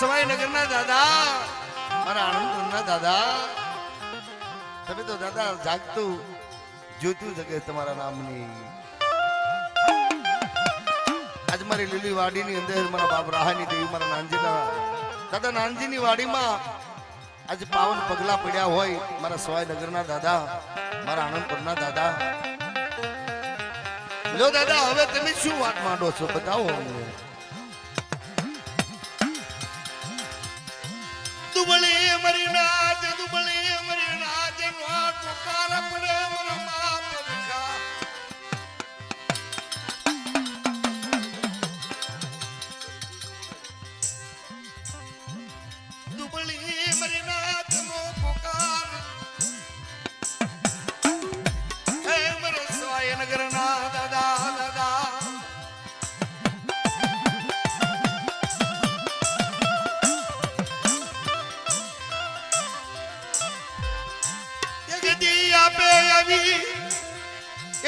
સવાઈ નગરના દાદા. મારા આણંદપુરના દાદા. તમે તો દાદા જાગતું, જોતું જગે તમારા નામની. આજ મારી લીલી વાડીની અંદર મારા બાપ રાહાની દેવી, મારા નાનજીના. દાદા, નાનજીની વાડીમાં આજે પાવન પગલા પડ્યા હોય મારા સવાઈનગરના દાદા, મારા આનંદપુરના દાદા. લો દાદા, હવે તમે શું વાત માંડો છો? બતાવો અમને. દુબળી મરી ના દુબળી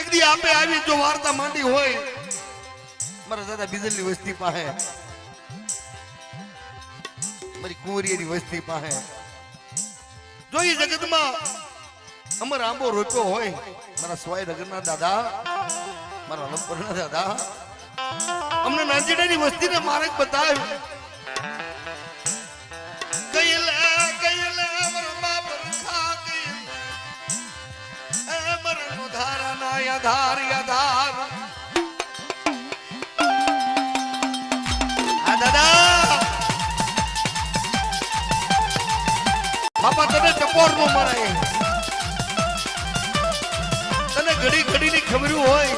એક દી આપે આવી જો વાર્તા માંડી હોય. મારા દાદા બીજલની વસ્તી પાસે. મારી કુંવરીની વસ્તી પાસે. જો એ જગતમાં અમર આંબો રોપ્યો હોય, મારા સ્વાય નગરના દાદા, મારા અલમપુરના દાદા, અમને નાંજીડાની વસ્તીને માર્ગ બતાવ્યો ધારા અધાર યાધાર દાદા બાપા હોય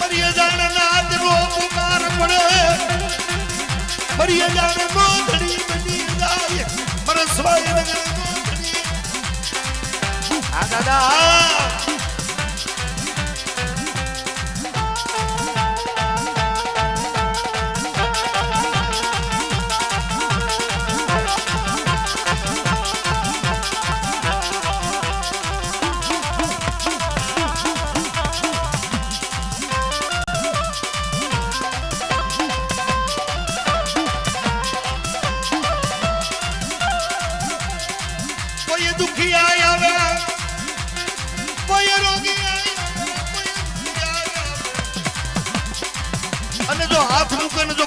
મરિય જાણ નાદ ઘડી આ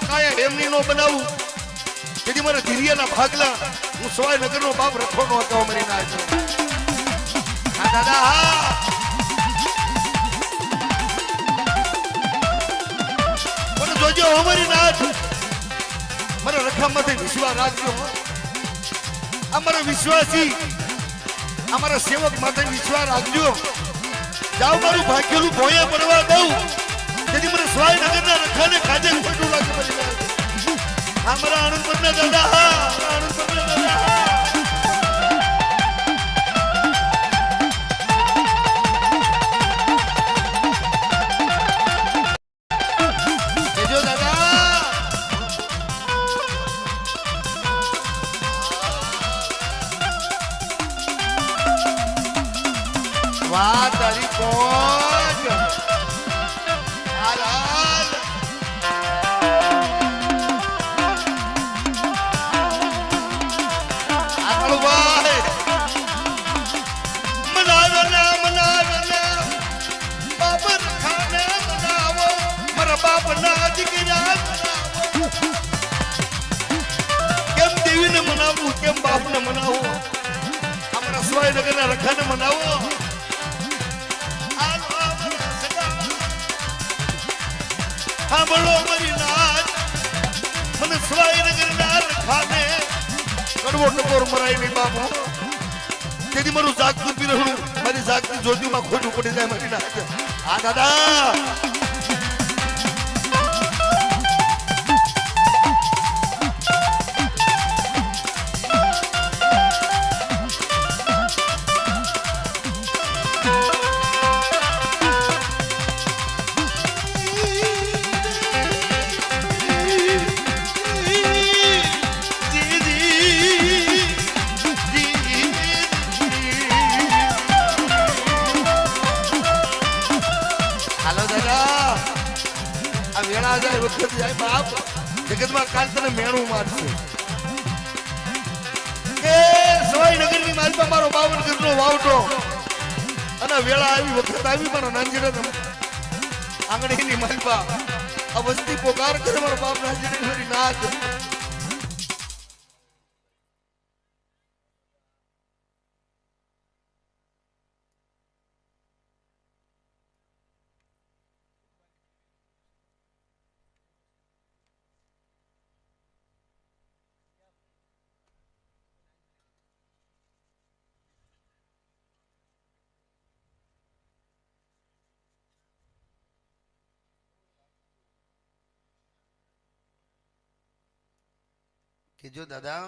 કાયા એમની નો બનાવું. તેથી મારા ધીરિયાના ભાગલા હું સવાય નગર નો બાપ રખો નો હતો અમારી ના હા, દાદા, હા. પણ જોજો અમારી નાથ મારા રખામાંથી વિશ્વાસ રાખજો. અમારા વિશ્વાસી અમારા સેવક માટે વિશ્વાસ રાખજો. જાઓ મારું ભાગ્યેલું ભોયા પડવા દઉં. તેથી મને સ્વાય નગરના રખાને કાજે ખોટું લાગે નાથ. અમારા આનંદપુરના દાદા હા, અમારા દાદા હા. કેજો દાદા દીકરા બાપને ટકોર મરાય નહીં, બાપુ. તેથી મારું જાગતું પી રહ્યું મારી જાગતી માં ખોટું પડી જાય, મારી નાચ આ દાદા. વેળા જાય વખત જાય બાપ. જગતમાં કાલ તને મેણું મારશે કે સવાઈ નગરની માલપા મારો બાવન ગજનો વાવટો. અને વેળા આવી, વખત આવી મારો નાનજીડા આંગણીની માલપા આ વસ્તી પોકાર કરે મારો બાપ નાનજીડા મારી નાક કે જો દાદા